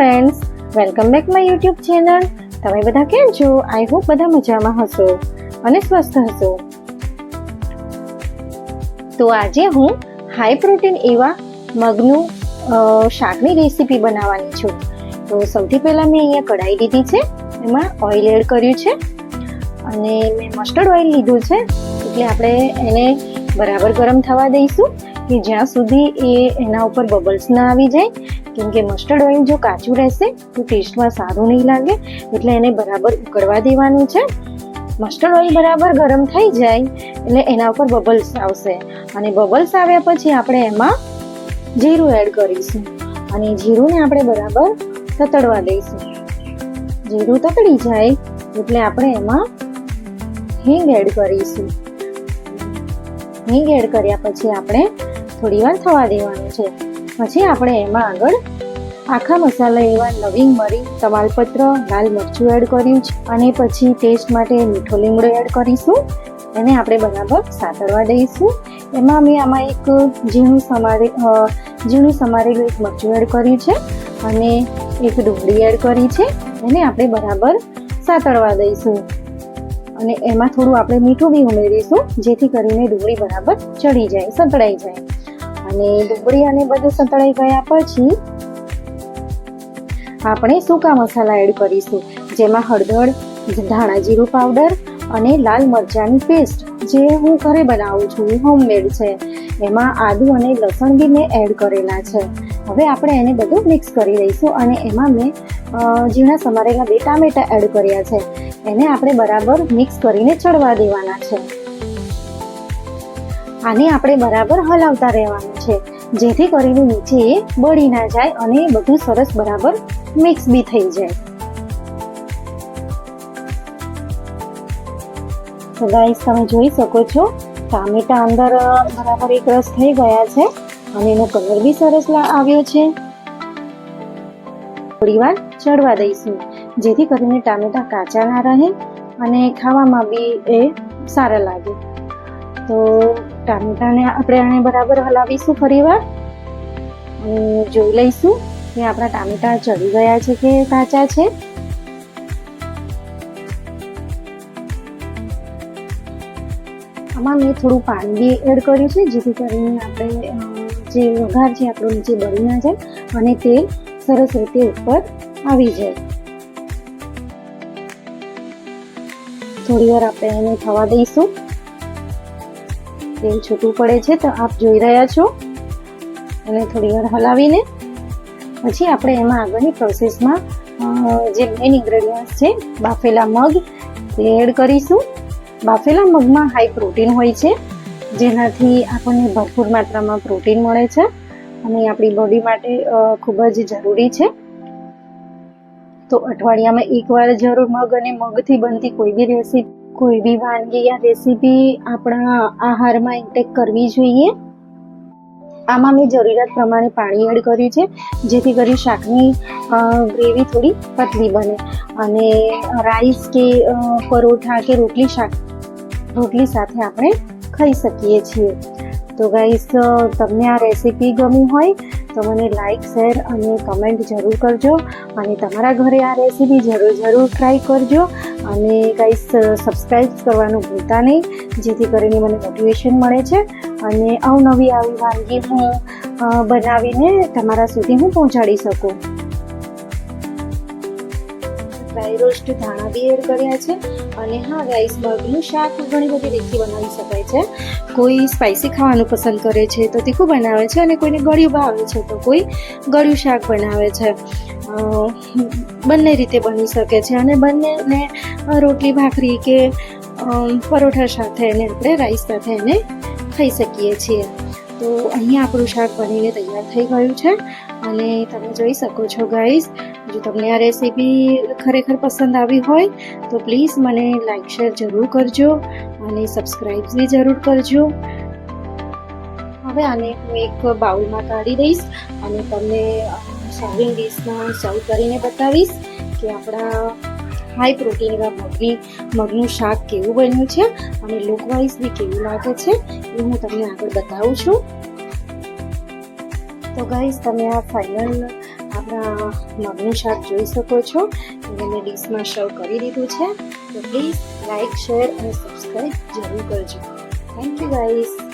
Friends welcome back my YouTube channel તમે બધા કેમ છો? આઈ હોપ બધા મજામાં હશો અને સ્વસ્થ હશો. તો આજે હું હાઈ પ્રોટીન એવા મગનું શાકની રેસીપી બનાવવાની છું. તો સૌથી પહેલાં મેં અહીંયા કઢાઈ લીધી છે. એમાં ઓઇલ એડ કર્યું છે અને મેં મસ્ટર્ડ ઓઇલ લીધું છે. એટલે આપણે એને બરાબર ગરમ થવા દઈશું કે જ્યાં સુધી એ એના ઉપર બબલ્સ ના આવી જાય. કેમ કે મસ્ટર્ડ ઓઇલ જો કાચું રહેશે, તો ટેસ્ટમાં સારું નહીં લાગે, એટલે એને બરાબર ઉકળવા દેવાનું છે. મસ્ટર્ડ ઓઇલ બરાબર ગરમ થઈ જાય, એટલે એના ઉપર બબલ્સ આવશે. અને બબલ્સ આવ્યા પછી આપણે એમાં જીરું એડ કરીશું. અને જીરુંને આપણે બરાબર તતડવા દઈશું. જીરું તતડી જાય, એટલે આપણે એમાં હિંગ એડ કરીશું. હિંગ એડ કર્યા પછી આપણે થોડી વાર થવા દેવાનું છે. પછી આપણે એમાં આગળ આખા મસાલા એવા નવીન મરી, તમાલપત્ર, લાલ મરચું એડ કર્યું છે અને પછી ટેસ્ટ માટે મીઠો લીમડો એડ કરીશું. એને આપણે બરાબર સાતળવા દઈશું. એમાં મેં આમાં એક ઝીણું સમારે ઝીણું સમારેલું એક મરચું એડ કર્યું છે અને એક ડુંગળી એડ કરી છે. એને આપણે બરાબર સાતળવા દઈશું. અને એમાં થોડું આપણે મીઠું બી ઉમેરીશું, જેથી કરીને ડુંગળી બરાબર ચડી જાય, સંતળાઈ જાય. અને ડુંગળી અને બધું સંતળાઈ ગયા પછી આપણે સૂકા મસાલા એડ કરીશું, જેમાં હળદર ધાણા જીરું પાવડર અને લાલ મરચાંની પેસ્ટ, જે હું ઘરે બનાવું છું, હોમમેડ છે. એમાં આદુ અને લસણ બી મેં એડ કરેલા છે. હવે આપણે એને બધું મિક્સ કરી દઈશું અને એમાં મેં ઝીણા સમારેલા બે ટામેટા એડ કર્યા છે. એને આપણે બરાબર મિક્સ કરીને ચડવા દેવાના છે. આને આપણે બરાબર હલાવતા રહેવાનું છે. જેથી કરીને નીચે બળી ના જાય અને બધું સરસ બરાબર મિક્સ બી થઈ જાય. તો ગાઈસ તમે જોઈ શકો છો, ટામેટા અંદર બરાબર એક રસ થઈ ગયા છે અને એનો કલર બી સરસ આવ્યો છે. થોડી વાર ચડવા દઈશું, જેથી કરીને ટામેટા કાચા ના રહે અને ખાવામાં બી એ સારા લાગે. તો ટામેટાને આપણે આને બરાબર હલાવીશું ફરીવાર. જોઈ લઈશું કે આપણા ટામેટા ચડી ગયા છે કે કાચા છે. આમાં મેં થોડું પાણી બી એડ કર્યું છે, જેથી કરીને આપણે જે વઘાર છે આપણો નીચે બળી ના જાય અને તેલ સરસ રીતે ઉપર આવી જાય. થોડી વાર આપણે એને થવા દઈશું. તેલ છૂટું પડે છે તો આપ જોઈ રહ્યા છો. અને થોડી વાર હલાવીને પછી આપણે એમાં આગળની પ્રોસેસમાં જે મેઇન ઇન્ગ્રેડિયન્ટ્સ છે, બાફેલા મગ, તે એડ કરીશું. બાફેલા મગમાં હાઈ પ્રોટીન હોય છે, જેનાથી આપણને ભરપૂર માત્રામાં પ્રોટીન મળે છે અને આપણી બોડી માટે ખૂબ જ જરૂરી છે. તો અઠવાડિયામાં એકવાર જરૂર મગ અને મગથી બનતી કોઈ બી રેસીપી કોઈ બી વાનગી યા રેસીપી આપણા આહારમાં ઇન્ટેક કરવી જોઈએ? આમાં મેં જરૂરિયાત પ્રમાણે પાણી એડ કર્યું છે, જેથી કરી શાકની ગ્રેવી થોડી પતલી બને. અને રાઈસ કે પરોઠા કે રોટલી શાક, રોટલી સાથે આપણે ખાઈ શકીએ છીએ. તો ગાઈસ તમને આ રેસીપી ગમી હોય, તો મને લાઈક શેર અને કમેન્ટ જરૂર કરજો. અને તમારા ઘરે આ રેસીપી જરૂર જરૂર ટ્રાય કરજો. અને ગાઈસ સબસ્ક્રાઈબ કરવાનું ભૂલતા નહીં, જેથી કરીને મને મોટિવેશન મળે છે. અને અવનવી આવી વાનગી હું બનાવીને તમારા સુધી હું પહોંચાડી શકું. ડ્રાય રોસ્ટ, ધાણા બી એડ કર્યા છે અને હા, રાઈસ મગનું શાક ઘણી બધી રીતથી બનાવી શકાય છે. કોઈ સ્પાઇસી ખાવાનું પસંદ કરે છે તો તીખું બનાવે છે અને કોઈને ગળ્યું ભાવે છે તો કોઈ ગળ્યું શાક બનાવે છે. બંને રીતે બની શકે છે અને બંનેને રોટલી, ભાખરી કે પરોઠા સાથે એને આપણે રાઈસ સાથે એને ખાઈ શકીએ છીએ. તો અહીંયા આપણું શાક બનીને તૈયાર થઈ ગયું છે અને તમે જોઈ શકો છો ગાઈઝ જો તમને આ રેસીપી ખરેખર પસંદ આવી હોય, તો પ્લીઝ મને લાઈક શેર જરૂર કરજો અને સબસ્ક્રાઈબ બી જરૂર કરજો. હવે આને હું એક બાઉલમાં કાઢી દઈશ અને તમને સર્વિંગ ડીશમાં સર્વ કરીને બતાવીશ કે આપણા હાઈ પ્રોટીન એવા મગની, મગનું શાક કેવું બન્યું છે અને લુકવાઇઝ બી કેવું લાગે છે, એ હું તમને આગળ બતાવું છું. તો ગાઈઝ તમે આ ફાઇનલ આપણા મગનું શાક જોઈ શકો છો. એને મેં ડીશમાં સર્વ કરી દીધું છે. તો પ્લીઝ લાઇક શેર અને સબસ્ક્રાઈબ જરૂર કરજો. Thank you guys